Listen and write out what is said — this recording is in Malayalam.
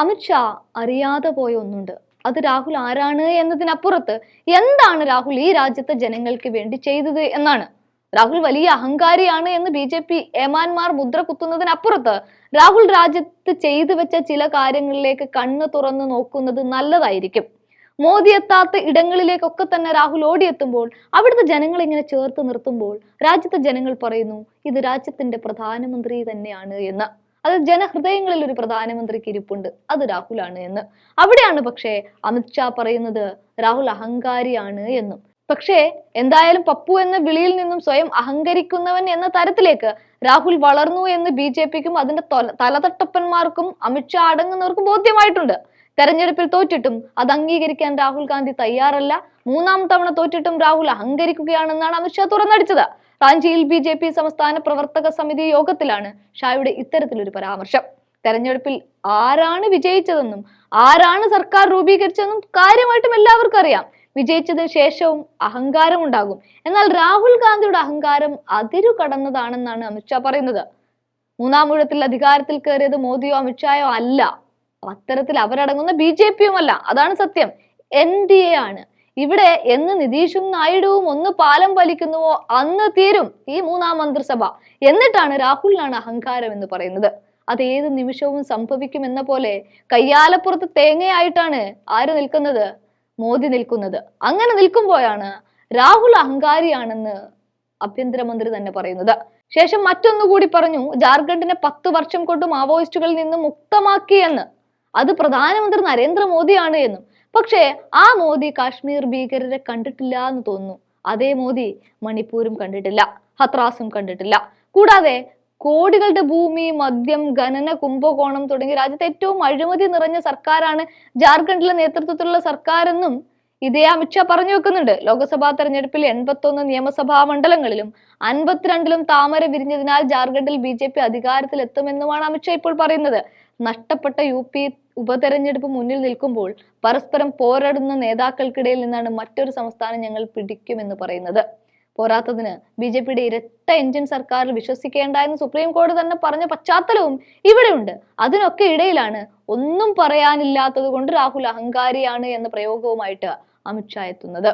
അമിത്ഷാ അറിയാതെ പോയ ഒന്നുണ്ട്. അത് രാഹുൽ ആരാണ് എന്നതിനപ്പുറത്ത് എന്താണ് രാഹുൽ ഈ രാജ്യത്തെ ജനങ്ങൾക്ക് വേണ്ടി ചെയ്തത് എന്നാണ്. രാഹുൽ വലിയ അഹങ്കാരിയാണ് എന്ന് ബി ജെ പി ഏമാന്മാർ മുദ്ര കുത്തുന്നതിനപ്പുറത്ത് രാഹുൽ രാജ്യത്ത് ചെയ്തു വെച്ച ചില കാര്യങ്ങളിലേക്ക് കണ്ണ് തുറന്ന് നോക്കുന്നത് നല്ലതായിരിക്കും. മോദി എത്താത്ത ഇടങ്ങളിലേക്കൊക്കെ തന്നെ രാഹുൽ ഓടിയെത്തുമ്പോൾ അവിടുത്തെ ജനങ്ങൾ ഇങ്ങനെ ചേർത്ത് നിർത്തുമ്പോൾ രാജ്യത്തെ ജനങ്ങൾ പറയുന്നു ഇത് രാജ്യത്തിന്റെ പ്രധാനമന്ത്രി തന്നെയാണ് എന്ന്. അത് ജനഹൃദയങ്ങളിൽ ഒരു പ്രധാനമന്ത്രിക്ക് ഇരിപ്പുണ്ട്. അത് രാഹുലാണ് എന്ന്. അവിടെയാണ് പക്ഷേ അമിത്ഷാ പറയുന്നത് രാഹുൽ അഹങ്കാരിയാണ് എന്നും. പക്ഷേ എന്തായാലും പപ്പു എന്ന വിളിയിൽ നിന്നും സ്വയം അഹങ്കരിക്കുന്നവൻ എന്ന തരത്തിലേക്ക് രാഹുൽ വളർന്നു എന്ന് ബി ജെ പിക്കും അതിന്റെ തൊല- തലതട്ടപ്പന്മാർക്കും അമിത്ഷാ അടങ്ങുന്നവർക്കും ബോധ്യമായിട്ടുണ്ട്. തെരഞ്ഞെടുപ്പിൽ തോറ്റിട്ടും അത് അംഗീകരിക്കാൻ രാഹുൽ ഗാന്ധി തയ്യാറല്ല. മൂന്നാം തവണ തോറ്റിട്ടും രാഹുൽ അഹങ്കരിക്കുകയാണെന്നാണ് അമിത്ഷാ തുറന്നടിച്ചത്. റാഞ്ചിയിൽ ബി ജെ പി സംസ്ഥാന പ്രവർത്തക സമിതി യോഗത്തിലാണ് ഷായുടെ ഇത്തരത്തിലൊരു പരാമർശം. തെരഞ്ഞെടുപ്പിൽ ആരാണ് വിജയിച്ചതെന്നും ആരാണ് സർക്കാർ രൂപീകരിച്ചതെന്നും കാര്യമായിട്ടും എല്ലാവർക്കും അറിയാം. വിജയിച്ചതിന് ശേഷവും അഹങ്കാരം ഉണ്ടാകും. എന്നാൽ രാഹുൽ ഗാന്ധിയുടെ അഹങ്കാരം അതിരു കടന്നതാണെന്നാണ് അമിത്ഷാ പറയുന്നത്. മൂന്നാം ഊഴത്തിൽ അധികാരത്തിൽ കയറിയത് മോദിയോ അമിത്ഷായോ അല്ല. അത്തരത്തിൽ അവരടങ്ങുന്ന ബി ജെ പിയുമല്ല. അതാണ് സത്യം. എൻ ഡി എ ആണ്. ഇവിടെ എന്ന് നിതീഷും നായിഡുവും ഒന്ന് പാലം വലിക്കുന്നുവോ അന്ന് തീരും ഈ മൂന്നാം മന്ത്രിസഭ. എന്നിട്ടാണ് രാഹുലിനാണ് അഹങ്കാരം എന്ന് പറയുന്നത്. അത് ഏത് നിമിഷവും സംഭവിക്കും എന്ന പോലെ കയ്യാലപ്പുറത്ത് തേങ്ങയായിട്ടാണ് ആര് നിൽക്കുന്നത്? മോദി നിൽക്കുന്നത്. അങ്ങനെ നിൽക്കുമ്പോഴാണ് രാഹുൽ അഹങ്കാരിയാണെന്ന് ആഭ്യന്തരമന്ത്രി തന്നെ പറയുന്നത്. ശേഷം മറ്റൊന്നുകൂടി പറഞ്ഞു ജാർഖണ്ഡിനെ പത്ത് വർഷം കൊണ്ട് മാവോയിസ്റ്റുകളിൽ നിന്ന് മുക്തമാക്കിയെന്ന് അത് പ്രധാനമന്ത്രി നരേന്ദ്രമോദിയാണ് എന്നും. പക്ഷേ ആ മോദി കാശ്മീർ ഭീകരരെ കണ്ടിട്ടില്ല എന്ന് തോന്നുന്നു. അതേ മോദി മണിപ്പൂരും കണ്ടിട്ടില്ല ഹത്രാസും കണ്ടിട്ടില്ല. കൂടാതെ കോടികളുടെ ഭൂമി മദ്യം ഖനന കുംഭകോണം തുടങ്ങി രാജ്യത്തെ ഏറ്റവും അഴിമതി നിറഞ്ഞ സർക്കാരാണ് ജാർഖണ്ഡിലെ നേതൃത്വത്തിലുള്ള സർക്കാരെന്നും ഇതേ അമിത്ഷാ പറഞ്ഞു വെക്കുന്നുണ്ട്. ലോക്സഭാ തെരഞ്ഞെടുപ്പിൽ എൺപത്തൊന്ന് നിയമസഭാ മണ്ഡലങ്ങളിലും അൻപത്തിരണ്ടിലും താമര വിരിഞ്ഞതിനാൽ ജാർഖണ്ഡിൽ ബി ജെ പി അധികാരത്തിൽ എത്തുമെന്നുമാണ് അമിത്ഷാ ഇപ്പോൾ പറയുന്നത്. നഷ്ടപ്പെട്ട യു പി ഉപതെരഞ്ഞെടുപ്പ് മുന്നിൽ നിൽക്കുമ്പോൾ പരസ്പരം പോരാടുന്ന നേതാക്കൾക്കിടയിൽ നിന്നാണ് മറ്റൊരു സംസ്ഥാനം ഞങ്ങൾ പിടിക്കുമെന്ന് പറയുന്നത്. പോരാത്തതിന് ബി ജെ പിയുടെ ഇരട്ട എഞ്ചിൻ സർക്കാരിൽ വിശ്വസിക്കേണ്ട എന്ന് സുപ്രീം കോടതി തന്നെ പറഞ്ഞ പശ്ചാത്തലവും ഇവിടെയുണ്ട്. അതിനൊക്കെ ഇടയിലാണ് ഒന്നും പറയാനില്ലാത്തത് കൊണ്ട് രാഹുൽ അഹങ്കാരിയാണ് എന്ന പ്രയോഗവുമായിട്ട് അമിത്ഷാ എത്തുന്നത്.